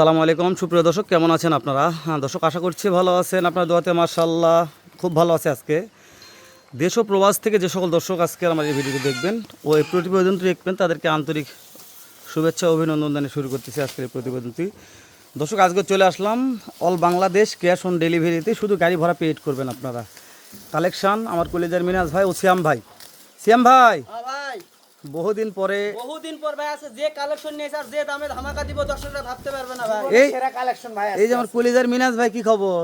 সালামু আলাইকুম। সুপ্রিয় দর্শক, কেমন আছেন আপনারা? হ্যাঁ দর্শক, আশা করছি ভালো আছেন। আপনার দোয়াতে মার্শাল্লাহ খুব ভালো আছে আজকে। দেশ ও প্রবাস থেকে যে সকল দর্শক আজকে আমার এই ভিডিওটি দেখবেন, ও এই প্রতিবেদনটি দেখবেন, তাদেরকে আন্তরিক শুভেচ্ছা অভিনন্দন জানিয়ে শুরু করতেছি আজকের এই প্রতিবেদনটি। দর্শক, আজকে চলে আসলাম অল বাংলাদেশ ক্যাশ অন ডেলিভারিতে। শুধু গাড়ি ভাড়া পেড করবেন আপনারা। কালেকশন, আমার কলেজের মিনাজ ভাই ও সিয়াম ভাই। হ্যাঁ ভাই! বহুদিন পরে বহুদিন পর ভাই আছে যে কালেকশন নিয়ে আর যে দামে ধামাকা দিব দর্শকরা ভাবতে পারবে না ভাই। এই সেরা কালেকশন ভাই এই যে আমার কলেজের মিনাজ ভাই কি খবর?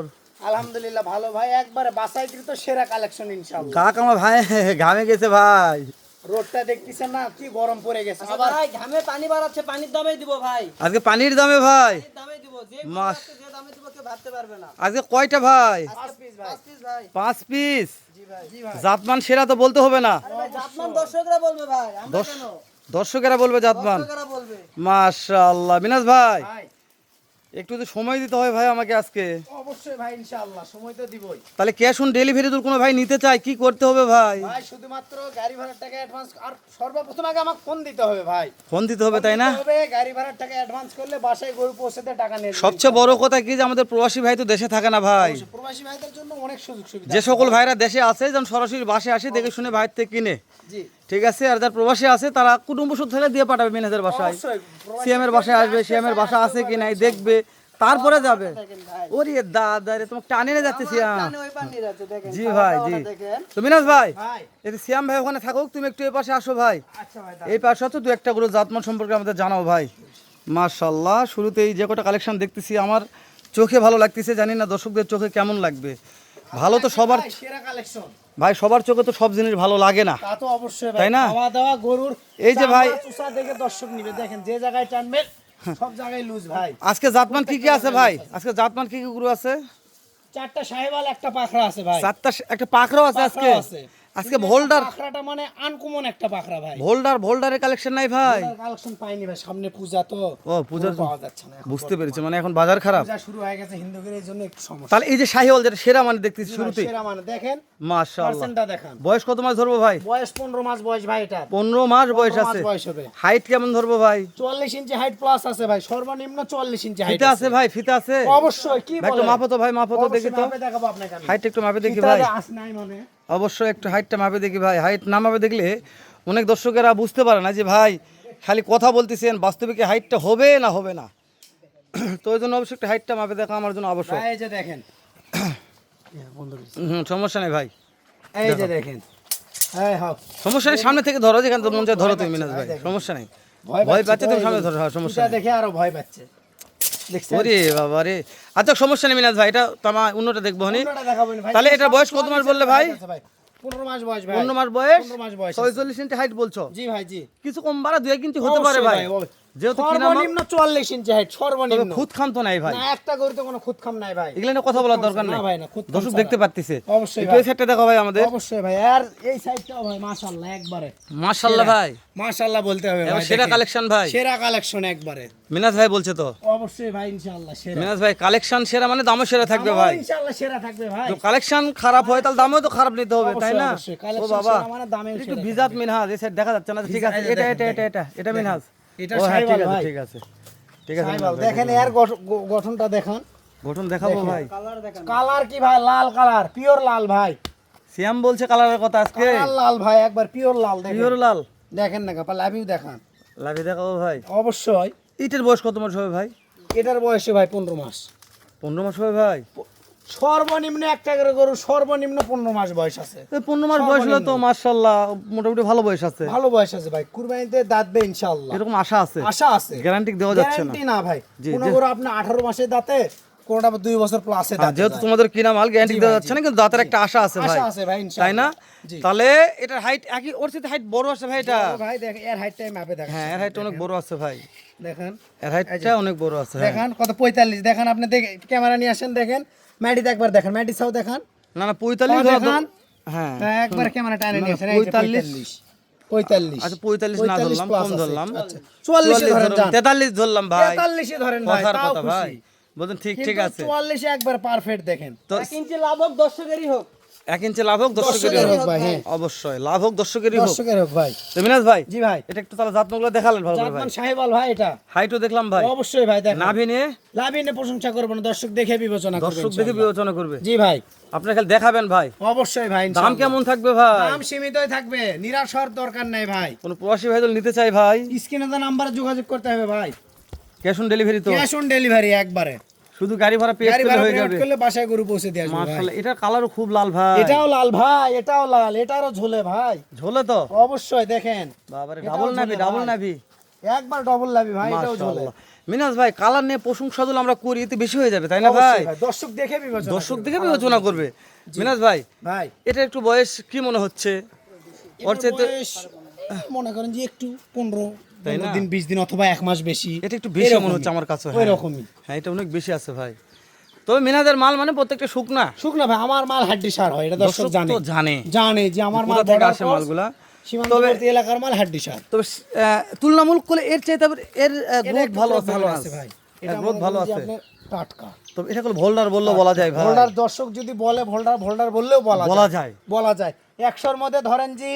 আলহামদুলিল্লাহ ভালো ভাই একবারে বাসাইকৃত সেরা কালেকশন ইনশাআল্লাহ। কাক আমার ভাই ঘামে গেছে ভাই। রোডটা দেখতেছেন না কি গরম পড়ে গেছে। আবার ভাই ঘামে পানি বাড়াচ্ছে পানির দামে দিব ভাই। আজকে পানির দামে ভাই। পানির দামে দিব যে মাস। যে দামে আজকে কয়টা ভাই? পাঁচ পিস ভাই। পাঁচ piece ভাই। পাঁচ পিস জি ভাই। জি ভাই। জাতমান সেরা তো বলতে হবে না। দর্শকরা বলবে ভাই আমরা দশ কেন? দর্শকেরা বলবে জাতমান। মাশাআল্লাহ। মিনাজ ভাই ভাই। একটু তো সময় দিতে হয় ভাই আমাকে আজকে। অবশ্যই ভাই ইনশাআল্লাহ সময় তো দিবই। তাহলে ক্যাশ অন ডেলিভারি তো কোনো ভাই নিতে চায়? কি করতে হবে ভাই? ভাই শুধুমাত্র গাড়ি ভাড়ার টাকা অ্যাডভান্স আর সর্বপ্রথম আগে আমাকে ফোন দিতে হবে ভাই। ফোন দিতে হবে তাই না? হবে গাড়ি ভাড়ার টাকা অ্যাডভান্স করলে বাসায় গরু পৌঁছাতে টাকা যাবে। সবচেয়ে বড় কথা কি যে আমাদের প্রবাসী ভাই তো দেশে থাকে না ভাই। প্রবাসী ভাইদের জন্য অনেক সুযোগ সুবিধা যে সকল ভাইরা দেশে আছে যেমন সরাসরি বাসে আসে দেখে শুনে ভাইয়ের থেকে কিনে। জি। ঠিক আছে? আর যার প্রবাসী আছে তারা কুটুম্ব সূত্র দিয়ে পাঠাবে মিনাজের বাসায়। প্রবাসী সিএমের বাসায় আসবে সিএমের বাসা আছে কি নাই দেখবে। তারপরে যাবে। ওরে দাদা রে তোমাকে টানে নিয়ে যাচ্ছে দেখেন জি ভাই জি। খাওয়া-দাওয়াটা দেখেন। তো মিনাজ ভাই এই যে সিয়াম ভাই ওখানে থাকুক তুমি একটু এই পাশে আসো ভাই। আচ্ছা ভাই এই পাশে তো দু একটা করে জাতমান সম্পর্কে আমাদের জানাও ভাই। মাশাল্লাহ শুরুতেই যে কটা কালেকশন দেখতেছি আমার চোখে ভালো লাগতেছে জানি না দর্শকদের চোখে কেমন লাগবে। ভালো তো সবার ভাই, সেরা কালেকশন ভাই সবার চোখে তো সব জিনিস ভালো লাগে না। তা তো অবশ্যই তাই না? খাওয়া দাওয়া গরুর এই যে ভাই- দেখে দর্শক নিবে। দেখেন যে জায়গায় টানবে সব জায়গায় লুজ ভাই। আজকে জাতমান কি কি আছে ভাই? আজকে জাতমান কি কি গরু আছে? চারটা সাহেবাল একটা পাখরা আছে ভাই। চারটা একটা পাখরাও আছে আজকে? আছে। আজকে ভোল্ডার পাখরাটা মানে আনকমন একটা পাখরা ভাই। ভোল্ডার ভোল্ডারের কালেকশন নাই ভাই। কালেকশন পাইনি ভাই সামনে পূজা তো। ও পূজার পাওয়া যাচ্ছে না। বুঝতে পেরেছি মানে এখন বাজার খারাপ। পূজা শুরু হয়ে গেছে হিন্দুদের এই জন্য একটু সমস্যা। তাহলে এই যে শাহিওয়াল যেটা সেরা মানে দেখতেছি ভাই, শুরুতেই। সেরা মানে। দেখেন মাশাআল্লাহ। পার্সেন্টটা দেখান। বয়স কত মাস ধরবো ভাই? বয়স পনেরো মাস বয়স ভাই এটা। পনেরো মাস বয়স আছে। বয়স হবে। হাইট কেমন ধরবো ভাই? চুয়াল্লিশ ইঞ্চি হাইট প্লাস আছে ভাই। সর্বনিম্ন চুয়াল্লিশ ইঞ্চি হাইট ফিতা আছে ভাই ফিতা আছে। অবশ্যই কি ভাই একটু মাপো তো ভাই মাপো তো দেখি তো। দেখাবো আপনাকে হাইট একটু মাপে দেখি ফিতা ভাই। আস নাই মানে। অবশ্যই একটু হাইটটা মাপে দেখি ভাই। হাইট না মাপে দেখলে অনেক দর্শকেরা বুঝতে পারে না যে ভাই খালি কথা বলতেছেন বাস্তবে কি হাইটটা হবে না হবে না। তো ওই জন্য অবশ্যই একটু হাইটটা মাপে দেখা আমার জন্য আবশ্যক। ভাই, এই যে দেখেন। হুম সমস্যা নেই ভাই। এই যে দেখেন। সমস্যা নেই সামনে থেকে ধরো যেখানে মন চায় ধরো তুমি মিনাজ ভাই। সমস্যা নেই। ভয় পাচ্ছে তুমি সামনে ধরো হ্যাঁ, সমস্যা দেখে আরও ভয় পাচ্ছে। ওরে বাবা রে। আচ্ছা সমস্যা নেই মিনাজ ভাই এটা তো আমার অন্যটা দেখব হনি। তাহলে এটা বয়স কত মাস বললে ভাই? পনেরো মাস বয়স পনেরো মাস। ছয়চল্লিশ ইঞ্চি হাইট বলছো? জি ভাই জি। কিছু কম বাড়া দুয়ে এক ইঞ্চি হতে পারে ভাই। যেহেতু সর্বনিম্ন চুয়াল্লিশ ইঞ্চি হাইট সর্বনিম্ন। খুদ খাম তো নাই ভাই। না একটা গরুতে কোনো খুদ খাম নাই ভাই। এগুলো নিয়ে কথা বলার দরকার না ভাই, না, খুদ দর্শক দেখতে পারতেছে। অবশ্যই ভাই। এই সাইডটা দেখো ভাই আমাদের। অবশ্যই ভাই আর এই সাইডটাও ভাই মাশাআল্লাহ একবারে। মাশাআল্লাহ ভাই। মাশাআল্লাহ বলতে হবে ভাই সেরা কালেকশন ভাই। সেরা কালেকশন একবারে। মিনাজ ভাই বলছে তো। অবশ্যই ভাই ইনশাআল্লাহ সেরা। মিনাজ ভাই কালেকশন সেরা মানে দামও সেরা থাকবে ভাই। ইনশাআল্লাহ সেরা থাকবে ভাই। তো কালেকশন খারাপ হয় তাহলে দামও তো খারাপ নিতে হবে তাই না? ও বাবা মানে একটু সেরা বিজাত মিনহাজ এই সাইড দেখা যাচ্ছে না ঠিক আছে। এটা এটা এটা এটা মিনহাজ এটা হ্যাঁ ভাই। ঠিক আছে। ঠিক আছে দেখেন এর গঠনটা দেখান। গঠন দেখাবো ভাই। কালার কি ভাই? লাল কালার পিওর লাল ভাই। সিয়াম বলছে কালারের কথা আজকে। লাল ভাই একবার পিওর লাল দেখেন। পিওর লাল। দেখেন না কাপা লাভিও দেখান। লাভি দেখাবো ভাই। অবশ্যই। ইটের বয়স কত মাস হবে ভাই? এটার বয়সে ভাই পনেরো মাস। পনেরো মাস হবে ভাই? সর্বনিম্ন একটা করে গরু সর্বনিম্ন পনেরো মাস বয়স আছে। পনেরো মাস বয়স হলে তো মার্শাল্লাহ মোটামুটি ভালো বয়স আছে। ভালো বয়স আছে ভাই কুরবানিতে দাঁতবে ইনশাআল্লাহ। এরকম আশা আছে? আশা আছে। গ্যারান্টি দেওয়া যাচ্ছে না। না ভাই। কোন গরু আপনি আঠারো মাসে দাঁতে কোনটা দুই বছর প্লাসে হ্যাঁ, যেহেতু তোমাদের কিনা মাল গ্যারান্টি দেওয়া যাচ্ছে না কিন্তু দাঁতের একটা আশা আছে ভাই। আছে ভাই তাই না? তাহলে এটার হাইট একই ওর সাথে হাইট বড় আছে ভাই এটা? ভাই দেখ এর হাইটটাই মাপে দেখেন হ্যাঁ এর হাইট অনেক বড় আছে ভাই। দেখেন। এর হাইটটা অনেক বড় আছে হ্যাঁ। দেখেন কত পঁয়তাল্লিশ। দেখেন আপনি দেখে ক্যামেরা নিয়ে আসেন দেখেন। ম্যাডিতে একবার দেখেন ম্যাডি সাও দেখান। না না পঁয়তাল্লিশ দেখান। হ্যাঁ। একবার ক্যামেরা টানে না, নিয়ে আসেন এই 45 পঁয়তাল্লিশ। পঁয়তাল্লিশ। আচ্ছা পঁয়তাল্লিশ না ধরলাম কম ধরলাম। আচ্ছা, চুয়াল্লিশে ধরেন। তেতাল্লিশ ধরলাম ভাই। তেতাল্লিশে ধরেন ভাই কথা ভাই। খুশি। বলছেন ঠিক ঠিক আছে। চুয়াল্লিশে একবার পারফেক্ট দেখেন। তো ইঞ্চি লাভ হোক দর্শকেরই হোক। এক ইঞ্চি লাভ হোক দর্শকের হোক। ভাই হ্যাঁ। অবশ্যই লাভ হোক দর্শকেরই হোক। দর্শকের হোক ভাই। মিনাজ ভাই জি ভাই। এটা একটু তাহলে দেখালেন ভালো করে ভাই। জাতমান সাহেবাল ভাই এটা। হাইটও দেখলাম ভাই। অবশ্যই ভাই দেখেন। নাভি নিয়ে? লাভিনে প্রশংসা করব না দর্শক দেখে বিবেচনা করবে দর্শক দেখে বিবেচনা করবে। জি ভাই। আপনার খালি দেখাবেন ভাই। অবশ্যই ভাই দাম কেমন থাকবে ভাই? দাম সীমিতই থাকবে নিরাশ হওয়ার দরকার নাই ভাই। কোন প্রবাসী ভাই নিতে চাই ভাই? স্ক্রিনে তো নাম্বারে যোগাযোগ করতে হবে ভাই। ক্যাশ অন ডেলিভারি তো। ক্যাশ অন ডেলিভারি একবারে। শুধু গাড়ি ভাড়া করলে হয়ে যাবে। করলে বাসায় গরু পৌঁছে দিয়ে আসবে মাশাআল্লাহ এটার কালারও খুব লাল ভাই। এটাও লাল ভাই এটাও লাল এটারও ঝোলে ভাই। ঝোলে তো? অবশ্যই দেখেন। বাবারে ডাবল নাভি ঝোলে ডাবল। নাভি। একবার ডবল লাভি ভাই এটাও ঝোলে। মিনাজ ভাই কালার নিয়ে প্রশংসা যদি আমরা করি এতে বেশি হয়ে যাবে তাই না ভাই? দর্শক দেখে বিবেচনা দর্শক। দেখে বিবেচনা করবে। মিনাজ ভাই ভাই। এটা একটু বয়স কি মনে হচ্ছে? ওর চাইতে মনে করেন যে একটু পনেরো তাই না? দিন বিশ দিন অথবা এক মাস বেশি। এটা একটু বেশি মনে হচ্ছে আমার কাছে ওই হ্যাঁ। রকমই হ্যাঁ এটা অনেক বেশি আছে ভাই। তবে মিনাজের মাল মানে প্রত্যেকটা শুকনা। শুকনা ভাই আমার মাল হাড্ডি সার হয় এটা দর্শক জানে। জানে। জানে যে আমার মাল থেকে আসে মালগুলা? সীমান্তবর্তী এলাকার মাল হাড্ডি সার। তবে তুলনামূলক করলে এর চাইতে এর গ্রোথ ভালো আছে ভালো আছে ভাই। ভাই এটা গ্রোথ ভালো আছে। টাটকা। তবে এটা কোনো ভোল্ডার বললেও বলা যায় ভাই। ভোল্ডার দর্শক যদি বলে ভোল্ডার ভোল্ডার বললেও বলা বলা যায়। যায়। বলা যায়। একশোর মধ্যে ধরেন যে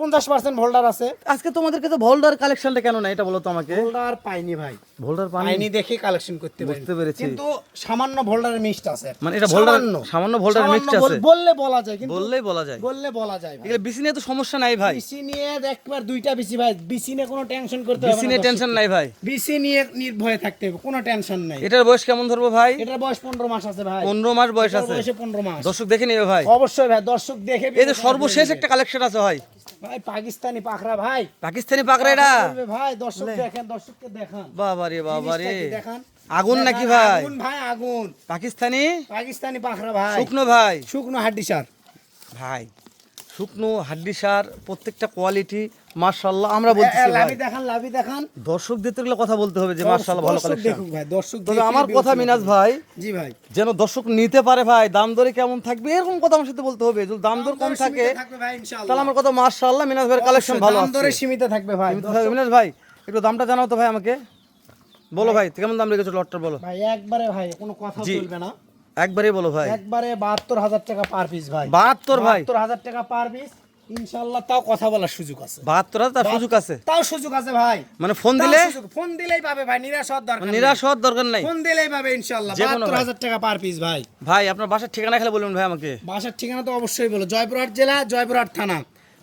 পঞ্চাশ পার্সেন্ট ভোল্ডার আছে। আজকে তোমাদেরকে তো ভোল্ডার কালেকশনটা কেন না এটা বলো তো আমাকে। ভোল্ডার পাইনি ভাই। ভোল্ডার পাইনি? দেখে কালেকশন করতে বুঝতে পেরেছি। কিন্তু সামান্য ভোল্ডারের মিক্সড আছে। মানে এটা ভোল্ডার সামান্য। ভোল্ডার মিক্সড আছে। বললে বলা যায় কিন্তু বললেই বলা যায়। বললে বলা যায় ভাই। বিসি নিয়ে তো সমস্যা নাই ভাই। বিসি নিয়ে একবার দুইটা বিসি ভাই। বিসি নিয়ে কোনো টেনশন করতে হবে বিসি নিয়ে টেনশন নাই ভাই। বিসি নিয়ে নির্ভয়ে থাকতে হবে কোনো টেনশন নাই। এটার বয়স কেমন ধরবো ভাই? এটার বয়স পনেরো মাস আছে ভাই। পনেরো মাস বয়স আছে। বয়সে পনেরো মাস। দর্শক দেখে নিবে ভাই। অবশ্যই ভাই দর্শক দেখে এই যে সর্বশেষ একটা কালেকশন আছে ভাই। ভাই পাকিস্তানি পাখরা ভাই। পাকিস্তানি পাখরা এটা? ভাই দর্শক দেখেন দর্শককে দেখান। বাবা রে বাবা রে দেখান? আগুন নাকি ভাই? আগুন ভাই আগুন। পাকিস্তানি? পাকিস্তানি পাখরা ভাই। শুকনো ভাই। শুকনো হাড্ডি সার। ভাই। শুকনো হাড্ডি সার প্রত্যেকটা কোয়ালিটি মার্শাল্লাহ আমরা বলতেছি ভাই। লাভি দেখান লাভি দেখান। দর্শক দিতে গেলে কথা বলতে হবে যে মার্শাল্লাহ ভালো কালেকশন দেখুক ভাই দর্শক তবে আমার কথা মিনাজ ভাই জি ভাই। যেন দর্শক নিতে পারে ভাই দাম দরে কেমন থাকবে এরকম কথা আমার সাথে বলতে হবে। যদি দাম দর কম থাকে তাহলে আমার কথা মার্শাল্লাহ মিনাজ ভাইয়ের কালেকশন ভালো দাম দরে সীমিত থাকবে ভাই মিনাজ ভাই একটু দামটা জানাও তো ভাই আমাকে। বলো ভাই। কেমন দাম রেখেছো লটটার বলো। ভাই একবারে ভাই কোনো কথা। চলবে না। একবারই বলো ভাই। একবারে বাহাত্তর হাজার টাকা পার পিস ভাই। বাহাত্তর ভাই। বাহাত্তর হাজার টাকা পার পিস ইনশাআল্লাহ তাও কথা বলার সুযোগ আছে। বাহাত্তর হাজার তার সুযোগ আছে? তাও সুযোগ আছে ভাই। মানে ফোন দিলে? ফোন দিলেই পাবে ভাই নিরাশ হওয়ার দরকার নেই। নিরাশ হওয়ার দরকার নাই। ফোন দিলেই পাবে ইনশাআল্লাহ। যে কোনো বাহাত্তর ভাই। হাজার টাকা পার পিস ভাই। ভাই আপনার বাসার ঠিকানা খেলে বলুন ভাই আমাকে। বাসার ঠিকানা তো অবশ্যই বলো। জয়পুরহাট জেলা জয়পুরহাট থানা।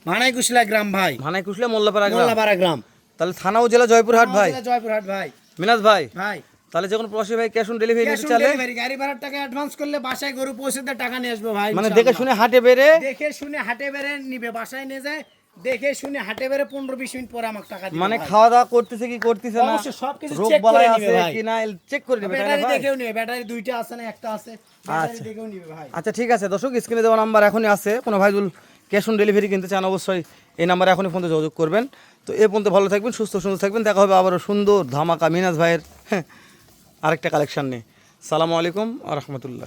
মানাই কুশলা গ্রাম ভাই। ভানাই কুশলে মোল্লাপাড়া গ্রাম। মোল্লাপাড়া গ্রাম। তাহলে থানাও জেলা জয়পুরহাট ভাই। জেলা জয়পুরহাট ভাই। মিনাজ ভাই। ভাই। তাহলে যখন প্রবাসী ভাই ক্যাশ অন ডেলিভারি নিতে ডেলিভারি গাড়ি ভাড়ার টাকা অ্যাডভান্স করলে বাসায় গরু পৌঁছে দিয়ে টাকা নিয়ে আসব ভাই মানে দেখে শুনে হাটে বেড়ে দেখে শুনে হাটে বেড়ে নিবে বাসায় নিয়ে যায় দেখে শুনে হাটে বেড়ে পনেরো বিশ মিনিট পরে আমাকে টাকা দিবে মানে খাওয়া দাওয়া করতেছে কি করতেছে না? অবশ্যই সবকিছু রোগ check করে নিবে আছে ভাই। কি না চেক করে নেবে ব্যাটারি দেখেও নিবে ব্যাটারি দুইটা আছে না একটা আছে ব্যাটারি আচ্ছা। দেখেও নিবে ভাই। আচ্ছা ঠিক আছে দর্শক স্ক্রিনে দেওয়া নাম্বার এখনই আছে। কোনো ভাই যদি ক্যাশ অন ডেলিভারি কিনতে চান অবশ্যই এই নাম্বারে এখনই ফোনে যোগাযোগ করবেন। তো এ পর্যন্ত ভালো থাকবেন সুস্থ সুন্দর থাকবেন। দেখা হবে আবারও সুন্দর ধামাকা মিনাজ ভাইয়ের হ্যাঁ, আরেকটা কালেকশান নিয়ে সালামু আলাইকুম আ রহমতুল্লাহ।